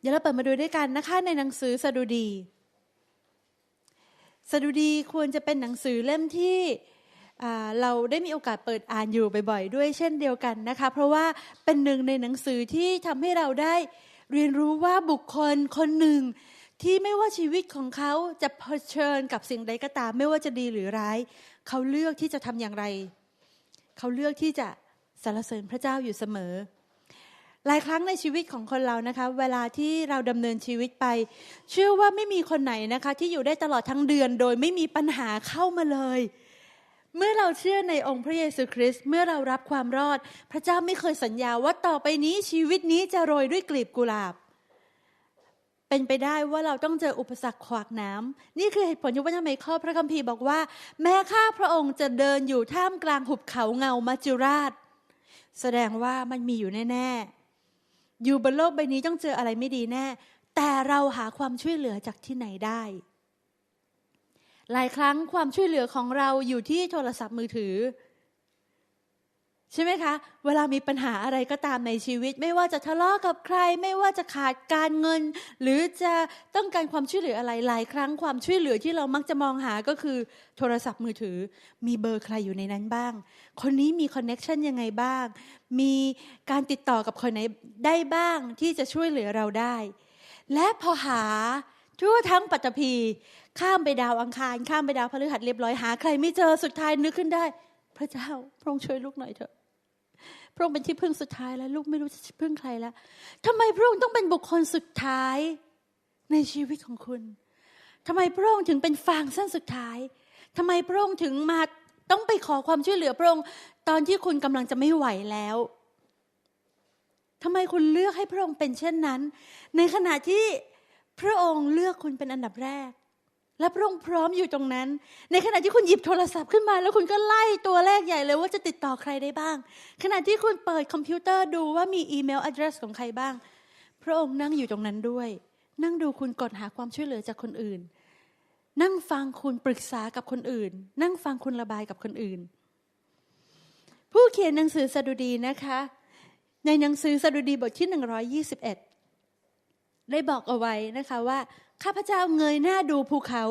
เดี๋ยวเราเปิดมาดูด้วยกันนะคะในหนังสือสดุดี สดุดีควรจะเป็นหนังสือเล่มที่เราได้มีโอกาสเปิดอ่านอยู่บ่อยๆ ด้วยเช่นเดียวกันนะคะ เพราะว่าเป็นหนึ่งในหนังสือที่ทำให้เราได้เรียนรู้ว่าบุคคลคนหนึ่ง ที่ไม่ว่าชีวิตของเขาจะเผชิญกับสิ่งใดก็ตาม ไม่ว่าจะดีหรือร้าย เขาเลือกที่จะทำอย่างไร เขาเลือกที่จะสรรเสริญพระเจ้าอยู่เสมอ หลายครั้งในชีวิตของคนเรานะคะ เวลาที่เราดำเนินชีวิตไป เชื่อว่าไม่มีคนไหนนะคะ ที่อยู่ได้ตลอดทั้งเดือน โดยไม่มีปัญหาเข้ามาเลย เมื่อเราเชื่อในองค์พระเยซูคริสต์เมื่อเรารับความรอด พระเจ้าไม่เคยสัญญาว่าต่อไปนี้ชีวิตนี้จะโรยด้วยกลีบกุหลาบ เป็นไปได้ว่าเราต้องเจออุปสรรคขวากน้ำนี่คือเหตุผลที่ว่าทำไมข้อพระคัมภีร์บอกว่า แม้ข้าพระองค์จะเดินอยู่ท่ามกลางหุบเขาเงามัจจุราช แสดงว่ามันมีอยู่แน่ๆ อยู่บนโลกใบนี้ต้องเจออะไรไม่ดีแน่ แต่เราหาความช่วยเหลือจากที่ไหนได้ หลายครั้งความช่วยเหลือของเราอยู่ที่โทรศัพท์มือถือ ใช่ไหมคะ เวลามีปัญหาอะไรก็ตามในชีวิต ไม่ว่าจะทะเลาะกับใคร ไม่ว่าจะขาดการเงิน หรือจะต้องการความช่วยเหลืออะไรหลายครั้งความช่วยเหลือที่เรามักจะมองหาก็คือโทรศัพท์มือถือ มีเบอร์ใครอยู่ในนั้นบ้าง คนนี้มีคอนเน็ชันยังไงบ้าง มีการติดต่อกับคนไหนได้บ้างที่จะช่วยเหลือเราได้ และพอหาทั่วทั้งปัตตภีข้ามไปดาวอังคาร ข้ามไปดาวพฤหัสเรียบร้อยหาใครไม่เจอสุดท้ายนึกขึ้นได้พระเจ้าพระองค์ช่วยลูกหน่อยเถอะ ระองค์เป็นที่พึ่งสุดท้ายแล้วลูกไม่รู้จะพึ่งใครแล้วทำไมพระองค์ต้องเป็นบุคคลสุดท้ายในชีวิตของคุณทำไมพระองค์ถึงเป็นฟางเส้นสุดท้ายทำไมพระองค์ถึงมาต้องไปขอความช่วยเหลือพระองค์ ตอนที่คุณกำลังจะไม่ไหวแล้วทำไมคุณเลือกให้พระองค์เป็นเช่นนั้น ในขณะที่พระองค์เลือกคุณเป็นอันดับแรก และพระองค์พร้อมอยู่ตรงนั้น ในขณะที่คุณหยิบโทรศัพท์ขึ้นมา แล้วคุณก็ไล่ตัวเลขใหญ่เลยว่าจะติดต่อใครได้บ้าง ขณะที่คุณเปิดคอมพิวเตอร์ดูว่ามีอีเมล address ของใครบ้าง พระองค์นั่งอยู่ตรงนั้นด้วย นั่งดูคุณกดหาความช่วยเหลือจากคนอื่น นั่งฟังคุณปรึกษากับคนอื่น นั่งฟังคุณระบายกับคนอื่น ผู้เขียนหนังสือสดุดีนะคะ ในหนังสือสดุดีบทที่ 121 ได้บอกเอาไว้นะคะว่า ข้าพเจ้าเงยหน้าดูภูเขา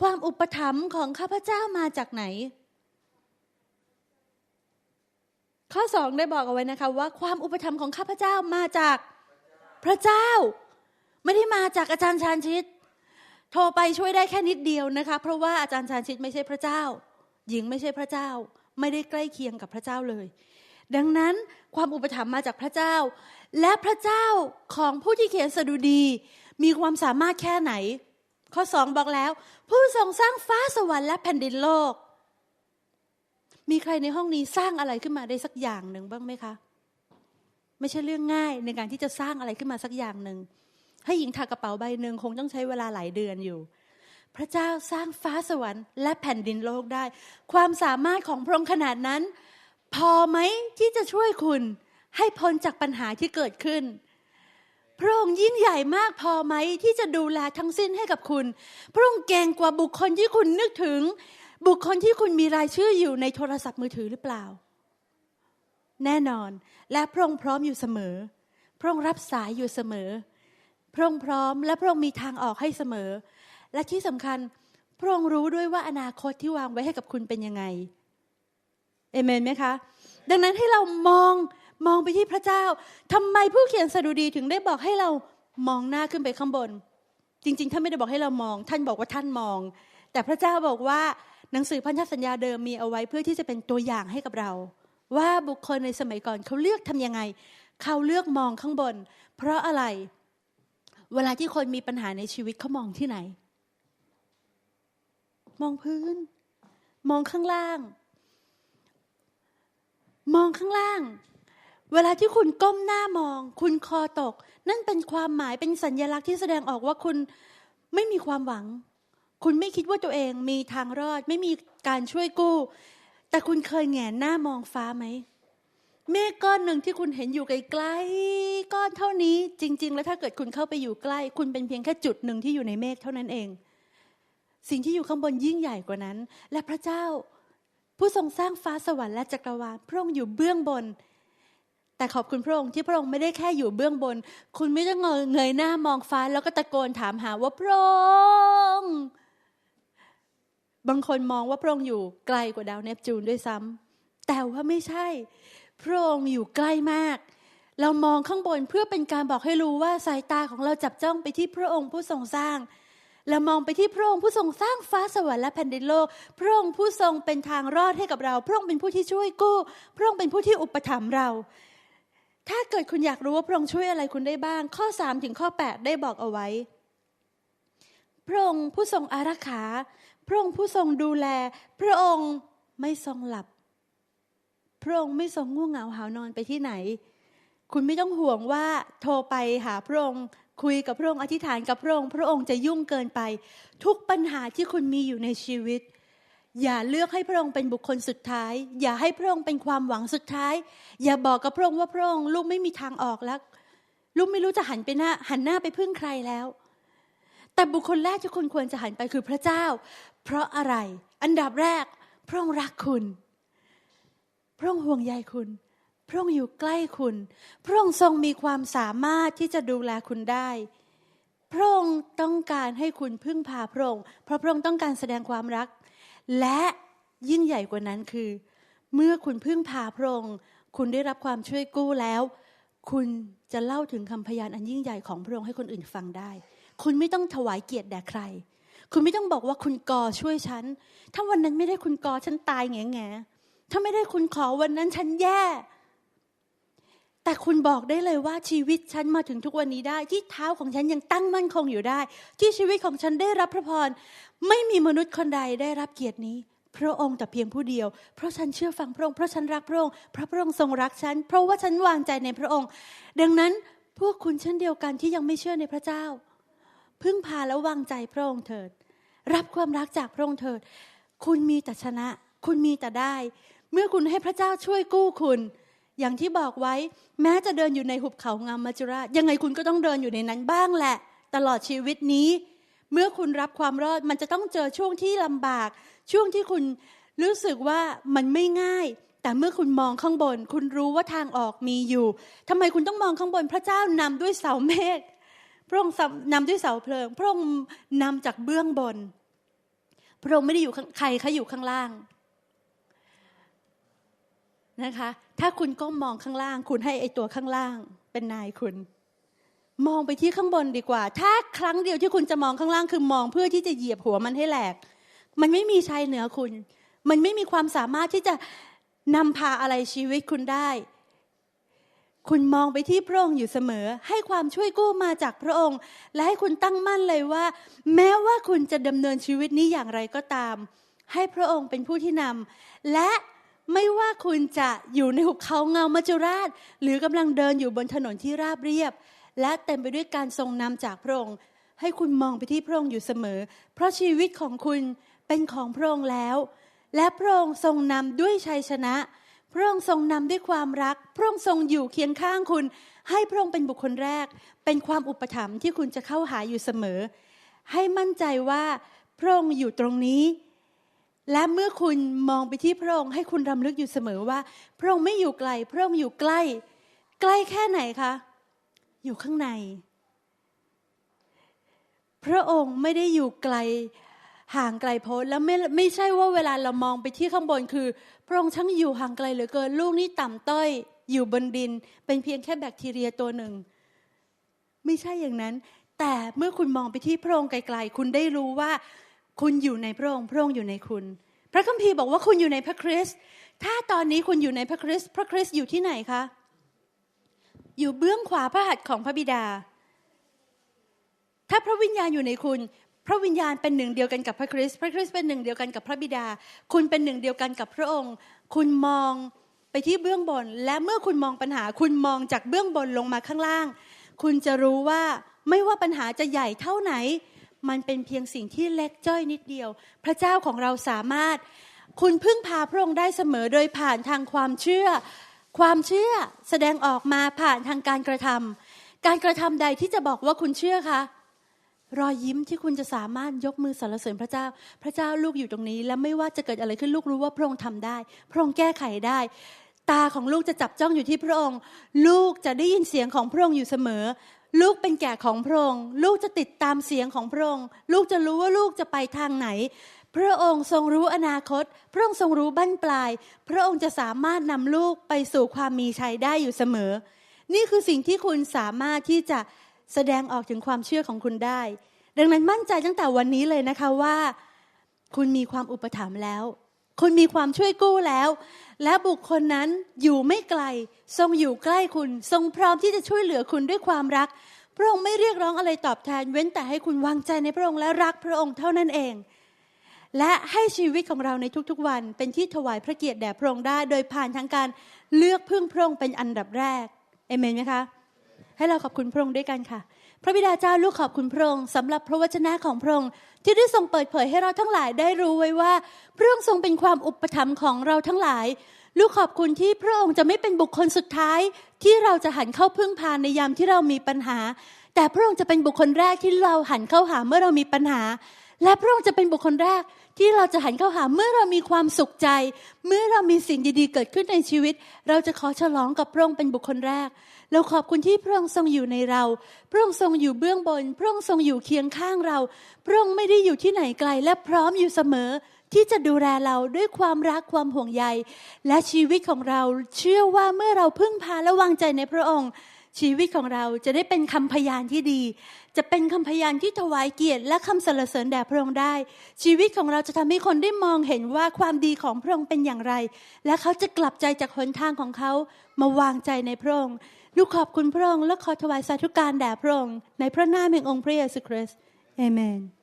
ความอุปถัมภ์ของข้าพเจ้ามาจากไหน ข้อสองได้บอกเอาไว้นะคะว่าความอุปถัมภ์ของข้าพเจ้ามาจากพระเจ้า ไม่ได้มาจากอาจารย์ชานชิต โทรไปช่วยได้แค่นิดเดียวนะคะ เพราะว่าอาจารย์ชานชิตไม่ใช่พระเจ้า หญิงไม่ใช่พระเจ้า ไม่ได้ใกล้เคียงกับพระเจ้าเลย ดังนั้นความอุปถัมภ์มาจากพระเจ้า และพระเจ้าของผู้ที่เขียนสดุดี มีความสามารถแค่ไหน ข้อสองบอกแล้ว ผู้ทรงสร้างฟ้าสวรรค์และแผ่นดินโลก มีใครในห้องนี้สร้างอะไรขึ้นมาได้สักอย่างหนึ่งบ้างไหมคะ ไม่ใช่เรื่องง่ายในการที่จะสร้างอะไรขึ้นมาสักอย่างหนึ่งให้หญิงถักกระเป๋าใบหนึ่งคงต้องใช้เวลาหลายเดือนอยู่ พระเจ้าสร้างฟ้าสวรรค์และแผ่นดินโลกได้ ความสามารถของพระองค์ขนาดนั้น พอไหมที่จะช่วยคุณให้พ้นจากปัญหาที่เกิดขึ้น พระองค์ยิ่งใหญ่มากพอไหมที่จะดูแลทั้งสิ้นให้กับคุณ พระองค์เก่งกว่าบุคคลที่คุณนึกถึง บุคคลที่คุณมีรายชื่ออยู่ในโทรศัพท์มือถือหรือเปล่า แน่นอน และพระองค์พร้อมอยู่เสมอ พระองค์รับสายอยู่เสมอ พระองค์พร้อมและพระองค์มีทางออกให้เสมอ และที่สำคัญ พระองค์รู้ด้วยว่าอนาคตที่วางไว้ให้กับคุณเป็นยังไง เอเมนไหมคะ ดังนั้นให้เรามองมองไปที่พระเจ้าทำไมผู้เขียนสดุดีถึงได้บอกให้เรามองหน้าขึ้นไปข้างบน จริง ๆ ท่านไม่ได้บอกให้เรามอง ท่านบอกว่าท่านมอง แต่พระเจ้าบอกว่าหนังสือพันธสัญญาเดิมมีเอาไว้เพื่อที่จะเป็นตัวอย่างให้กับเรา ว่าบุคคลในสมัยก่อนเขาเลือกทำยังไง เขาเลือกมองข้างบน เพราะอะไร เวลาที่คนมีปัญหาในชีวิตเขามองที่ไหน มองพื้น มองข้างล่าง มองข้างล่าง เวลาที่คุณก้มหน้ามอง คุณคอตก นั่นเป็นความหมายเป็นสัญญลักษณ์ที่แสดงออกว่าคุณไม่มีความหวัง คุณไม่คิดว่าตัวเองมีทางรอด ไม่มีการช่วยกู้ แต่คุณเคยแงนหน้ามองฟ้าไหมเมฆก้อนหนึ่งที่คุณเห็นอยู่ไกลๆก้อนเท่านี้ จริง ๆ แล้วถ้าเกิดคุณเข้าไปอยู่ใกล้ คุณเป็นเพียงแค่จุดหนึ่งที่อยู่ในเมฆเท่านั้นเอง สิ่งที่อยู่ข้างบนยิ่งใหญ่กว่านั้น และพระเจ้า ผู้ทรงสร้างฟ้าสวรรค์และจักรวาลพระองค์อยู่เบื้องบน แต่ขอบคุณพระองค์ที่พระองค์ไม่ได้แค่อยู่เบื้องบน คุณไม่ต้องเงยหน้ามองฟ้าแล้วก็ตะโกนถามหาว่าพระองค์บางคนมองว่าพระองค์อยู่ไกลกว่าดาวเนปจูนด้วยซ้ำแต่ว่าไม่ใช่ พระองค์อยู่ใกล้มาก เรามองข้างบนเพื่อเป็นการบอกให้รู้ว่าสายตาของเราจับจ้องไปที่พระองค์ผู้ทรงสร้าง เรามองไปที่พระองค์ผู้ทรงสร้างฟ้าสวรรค์และแผ่นดินโลก พระองค์ผู้ทรงเป็นทางรอดให้กับเรา พระองค์เป็นผู้ที่ช่วยกู้ พระองค์เป็นผู้ที่อุปถัมภ์เรา ถ้าเกิดคุณอยากรู้ว่าพระองค์ช่วยอะไรคุณได้บ้าง ข้อ3ถึงข้อ8ได้บอกเอาไว้ พระองค์ผู้ทรงอารักขา พระองค์ผู้ทรงดูแล พระองค์ไม่ทรงหลับ พระองค์ไม่ทรงง่วงเหงาหานอนไปที่ไหนคุณไม่ต้องห่วงว่าโทรไปหาพระองค์ คุยกับพระองค์อธิษฐานกับพระองค์ พระองค์จะยุ่งเกินไป ทุกปัญหาที่คุณมีอยู่ในชีวิต อย่าเลือกให้พระองค์เป็นบุคคลสุดท้าย อย่าให้พระองค์เป็นความหวังสุดท้าย อย่าบอกกับพระองค์ว่าพระองค์ลูกไม่มีทางออกแล้ว ลูกไม่รู้จะหันไปหน้าหันหน้าไปพึ่งใครแล้ว แต่บุคคลแรกที่คุณควรจะหันไปคือพระเจ้า เพราะอะไร อันดับแรก พระองค์รักคุณ พระองค์ห่วงใยคุณ พระองค์อยู่ใกล้คุณ พระองค์ทรงมีความสามารถที่จะดูแลคุณได้ พระองค์ต้องการให้คุณพึ่งพาพระองค์ เพราะพระองค์ต้องการแสดงความรัก และยิ่งใหญ่กว่านั้นคือ เมื่อคุณพึ่งพาพระองค์ คุณได้รับความช่วยกู้แล้ว คุณจะเล่าถึงคำพยานอันยิ่งใหญ่ของพระองค์ให้คนอื่นฟังได้ คุณไม่ต้องถวายเกียรติแด่ใคร คุณไม่ต้องบอกว่าคุณกอช่วยฉัน ถ้าวันนั้นไม่ได้คุณกอฉันตายแง่แง่ถ้าไม่ได้คุณขอวันนั้นฉันแย่ แต่คุณบอกได้เลยว่าชีวิตฉันมาถึงทุกวันนี้ได้ ที่เท้าของฉันยังตั้งมั่นคงอยู่ได้ ที่ชีวิตของฉันได้รับพระพรไม่มีมนุษย์คนใดได้รับเกียรตินี้ พระองค์แต่เพียงผู้เดียว เพราะฉันเชื่อฟังพระองค์เพราะฉันรักพระองค์เพราะพระองค์ทรงรักฉัน เพราะว่าฉันวางใจในพระองค์ ดังนั้นพวกคุณเช่นเดียวกันที่ยังไม่เชื่อในพระเจ้า พึ่งพาและวางใจพระองค์เถิด รับความรักจากพระองค์เถิด คุณมีแต่ชนะ คุณมีแต่ได้ เมื่อคุณให้พระเจ้าช่วยกู้คุณ อย่างที่บอกไว้ แม้จะเดินอยู่ในหุบเขางามมัจจุราชยังไงคุณก็ต้องเดินอยู่ในนั้นบ้างแหละ ตลอดชีวิตนี้ เมื่อคุณรับความรอดมันจะต้องเจอช่วงที่ลำบาก ช่วงที่คุณรู้สึกว่ามันไม่ง่าย แต่เมื่อคุณมองข้างบน คุณรู้ว่าทางออกมีอยู่ทำไมคุณต้องมองข้างบน พระเจ้านำด้วยเสาเมฆพระองค์นำด้วยเสาเพลิง พระองค์นำจากเบื้องบน พระองค์ไม่ได้อยู่ใครเขาอยู่ข้างล่าง นะคะ ถ้าคุณก้มมองข้างล่าง คุณให้ไอตัวข้างล่าง เป็นนายคุณ มองไปที่ข้างบนดีกว่า ถ้าครั้งเดียวที่คุณจะมองข้างล่างคือมองเพื่อที่จะเหยียบหัวมันให้แหลก มันไม่มีชัยเหนือคุณ มันไม่มีความสามารถที่จะนำพาอะไรชีวิตคุณได้ คุณมองไปที่พระองค์อยู่เสมอ ให้ความช่วยกู้มาจากพระองค์ และให้คุณตั้งมั่นเลยว่า แม้ว่าคุณจะดำเนินชีวิตนี้อย่างไรก็ตาม ให้พระองค์เป็นผู้ที่นำและ ไม่ว่าคุณจะอยู่ในหุบเขาเงามัจจุราช หรือกำลังเดินอยู่บนถนนที่ราบเรียบ และเต็มไปด้วยการทรงนำจากพระองค์ ให้คุณมองไปที่พระองค์อยู่เสมอ เพราะชีวิตของคุณเป็นของพระองค์แล้ว และพระองค์ทรงนำด้วยชัยชนะ พระองค์ทรงนำด้วยความรัก พระองค์ทรงอยู่เคียงข้างคุณ ให้พระองค์เป็นบุคคลแรก เป็นความอุปถัมภ์ที่คุณจะเข้าหาอยู่เสมอ ให้มั่นใจว่าพระองค์อยู่ตรงนี้ และเมื่อคุณมองไปที่พระองค์ให้คุณรำลึกอยู่เสมอว่า พระองค์ไม่อยู่ไกล พระองค์อยู่ใกล้ ใกล้แค่ไหนคะ อยู่ข้างใน พระองค์ไม่ได้อยู่ไกลห่างไกลโพ้นแล้วไม่ไม่ใช่ว่าเวลาเรามองไปที่ข้างบนคือ พระองค์ช่างอยู่ห่างไกลเหลือเกินลูกนี่ต่ำต้อย อยู่บนดิน เป็นเพียงแค่แบคทีเรียตัวหนึ่ง ไม่ใช่อย่างนั้น แต่เมื่อคุณมองไปที่พระองค์ไกล ๆ คุณได้รู้ว่า คุณอยู่ในพระองค์พระองค์อยู่ในคุณ พระคัมภีร์บอกว่าคุณอยู่ในพระคริสต์ถ้าตอนนี้คุณอยู่ในพระคริสต์พระคริสต์อยู่ที่ไหนคะอยู่เบื้องขวาพระหัตถ์ของพระบิดา ถ้าพระวิญญาณอยู่ในคุณ พระวิญญาณเป็นหนึ่งเดียวกันกับพระคริสต์พระคริสต์เป็นหนึ่งเดียวกันกับพระบิดา คุณเป็นหนึ่งเดียวกันกับพระองค์ คุณมองไปที่เบื้องบน และเมื่อคุณมองปัญหา คุณมองจากเบื้องบนลงมาข้างล่าง คุณจะรู้ว่าไม่ว่าปัญหาจะใหญ่เท่าไหน มันเป็นเพียงสิ่งที่เล็กจ้อยนิดเดียว พระเจ้าของเราสามารถ คุณพึ่งพาพระองค์ได้เสมอโดยผ่านทางความเชื่อ ความเชื่อแสดงออกมาผ่านทางการกระทำการกระทำใดที่จะบอกว่าคุณเชื่อคะรอยยิ้มที่คุณจะสามารถยกมือสรรเสริญพระเจ้า พระเจ้าลูกอยู่ตรงนี้ และไม่ว่าจะเกิดอะไรขึ้นลูกรู้ว่าพระองค์ทำได้ พระองค์แก้ไขได้ ตาของลูกจะจับจ้องอยู่ที่พระองค์ ลูกจะได้ยินเสียงของพระองค์อยู่เสมอ ลูกเป็นแก่ของพระองค์ ลูกจะติดตามเสียงของพระองค์ ลูกจะรู้ว่าลูกจะไปทางไหน พระองค์ทรงรู้อนาคต พระองค์ทรงรู้บั้นปลาย พระองค์จะสามารถนำลูกไปสู่ความมีชัยได้อยู่เสมอ นี่คือสิ่งที่คุณสามารถที่จะแสดงออกถึงความเชื่อของคุณได้ ดังนั้นมั่นใจตั้งแต่วันนี้เลยนะคะว่า คุณมีความอุปถัมภ์แล้ว คุณมีความช่วยกู้แล้ว และบุคคลนั้นอยู่ไม่ไกล ทรงอยู่ใกล้คุณ ทรงพร้อมที่จะช่วยเหลือคุณด้วยความรัก พระองค์ไม่เรียกร้องอะไรตอบแทน เว้นแต่ให้คุณวางใจในพระองค์และรักพระองค์เท่านั้นเอง และให้ชีวิตของเราในทุกๆวัน เป็นที่ถวายพระเกียรติแด่พระองค์ได้ โดยผ่านทางการเลือกพึ่งพระองค์เป็นอันดับแรกเอเมนไหมคะ ให้เราขอบคุณพระองค์ด้วยกันค่ะ พระบิดาเจ้าลูกขอบคุณพระองค์สำหรับพระวจนะของพระองค์ที่ได้ทรงเปิดเผยให้เราทั้งหลายได้รู้ไว้ว่าพระองค์ทรงเป็นความอุปถัมภ์ของเราทั้งหลาย ลูกขอบคุณที่พระองค์จะไม่เป็นบุคคลสุดท้าย ที่เราจะหันเข้าพึ่งพาในยามที่เรามีปัญหา แต่พระองค์จะเป็นบุคคลแรกที่เราหันเข้าหาเมื่อเรามีปัญหา และพระองค์จะเป็นบุคคลแรกที่เราจะหันเข้าหาเมื่อเรามีความสุขใจ เมื่อเรามีสิ่งดีๆ เกิดขึ้นในชีวิต เราจะขอฉลองกับพระองค์เป็นบุคคลแรก เราขอบคุณที่พระองค์ทรงอยู่ในเรา พระองค์ทรงอยู่เบื้องบน พระองค์ทรงอยู่เคียงข้างเรา พระองค์ไม่ได้อยู่ที่ไหนไกล และพร้อมอยู่เสมอที่จะดูแลเราด้วยความรักความห่วงใย และชีวิตของเราเชื่อว่าเมื่อเราพึ่งพาและวางใจในพระองค์ ชีวิตของเราจะได้เป็นคำพยานที่ดี จะเป็นคำพยานที่ถวายเกียรติ และคำสรรเสริญแด่พระองค์ได้ ชีวิตของเราจะทำให้คนได้มองเห็นว่าความดีของพระองค์เป็นอย่างไร และเขาจะกลับใจจากหนทางของเขามาวางใจในพระองค์ลูกขอบคุณพระองค์และขอถวายสาธุการแด่พระองค์ในพระนามแห่งองค์พระเยซูคริสต์เอเมน